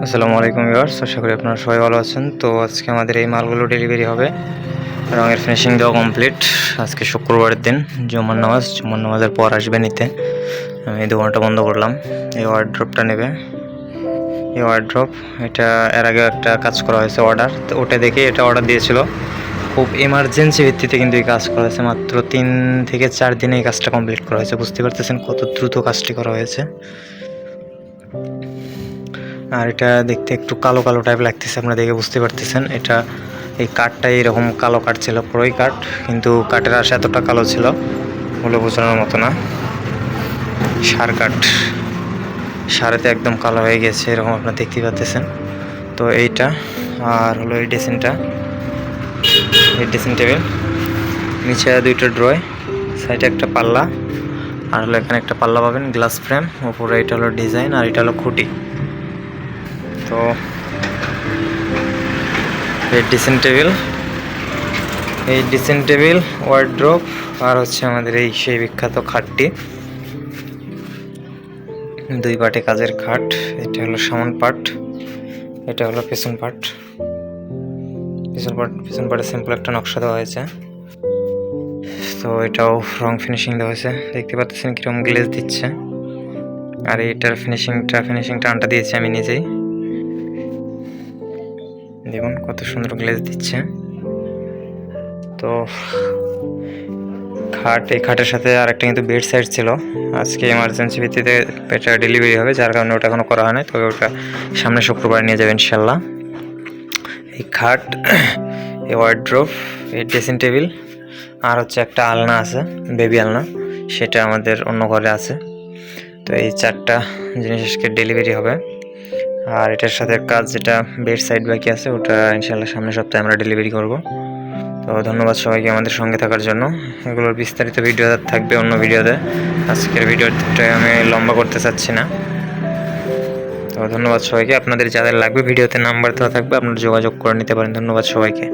আসসালামু আলাইকুম ভিউয়ার্স, আশা করি আপনারা সবাই ভালো আছেন। তো আজকে আমাদের এই মালগুলো ডেলিভারি হবে। রঙের ফিনিশিং দেওয়া কমপ্লিট আজকে শুক্রবারের দিন, জুমার নামাজ। জুমার নামাজের পর আসবে নিতে। আমি এই দোকানটা বন্ধ করলাম। এই ওয়ার্ড্রপটা নেবে। এই ওয়ার্ড্রপ এটা এর আগে একটা কাজ করা হয়েছে অর্ডার তো ওটা দেখে এটা অর্ডার দিয়েছিল। খুব এমার্জেন্সি ভিত্তিতে কিন্তু এই কাজ করা হয়েছে। মাত্র তিন থেকে চার দিনে এই কাজটা কমপ্লিট করা হয়েছে। বুঝতে পারতেছেন কত দ্রুত কাজটি করা হয়েছে। আর এটা দেখতে একটু কালো কালো টাইপ লাগতেছে, আপনারা দেখে বুঝতে পারতেছেন। এটা, এই কাঠটা এরকম কালো কাঠ ছিল, পুরোই কাঠ, কিন্তু কাঠের আশা এতটা কালো ছিল, বলে বোঝানোর মতো না। সার কাঠ, সারেতে একদম কালো হয়ে গেছে, এরকম আপনারা দেখতে পাচ্তেছেন তো এইটা, আর হলো এই ড্রেসিংটা। এই ড্রেসিং টেবিল, নিচে দুইটা ড্রয়, সাইডে একটা পাল্লা, আর হলো এখানে একটা পাল্লা পাবেন, গ্লাস ফ্রেম, উপরে এটা হলো ডিজাইন, আর এটা হলো খুঁটি। তো এই ডিসেন টেবিল এই ডিসেন টেবিল ওয়ার্ড্রোপ আর হচ্ছে আমাদের এই সেই বিখ্যাত খাটটি। দুই পাটে কাজের খাট, এটা হলো সামন পাট, এটা হলো পেছন পাট। পেছন পাট, পেছন পাটে সিম্পল একটা নকশা দেওয়া হয়েছে। তো এটাও রং ফিনিশিং দেওয়া হয়েছে। দেখতে পাচ্ছেন কীরকম গ্লেজ দিচ্ছে। আর এটার ফিনিশিংটা ফিনিশিংটা আনটা দিয়েছি আমি নিজেই। দেখুন কত সুন্দর গ্লেজ দিচ্ছে। তো খাট, এই খাটের সাথে আর একটা কিন্তু বেড সাইড ছিল। আজকে এমার্জেন্সি ভিত্তিতে এটা ডেলিভারি হবে, যার কারণে ওটা এখনও করা হয় না তবে ওটা সামনে শুক্রবার নিয়ে যাবে ইনশাল্লাহ এই খাট, এই ওয়ার্ড্রোপ এই ড্রেসিং টেবিল আর হচ্ছে একটা আলনা আছে বেবি আলনা। সেটা আমাদের অন্য ঘরে আছে। তো এই চারটা জিনিস আজকে ডেলিভারি হবে। আর এটার সাথে কাজ যেটা বেড সাইড বাকি আছে, ওটা ইনশাল্লাহ সামনের সপ্তাহে আমরা ডেলিভারি করব। তো ধন্যবাদ সবাইকে আমাদের সঙ্গে থাকার জন্য। এগুলোর বিস্তারিত ভিডিও থাকবে অন্য ভিডিওতে আজকের ভিডিওটা আমি লম্বা করতে চাচ্ছি না। তো ধন্যবাদ সবাইকে। আপনাদের যাদের লাগবে ভিডিওতে নাম্বার দেওয়া থাকবে, আপনারা যোগাযোগ করে নিতে পারেন। ধন্যবাদ সবাইকে।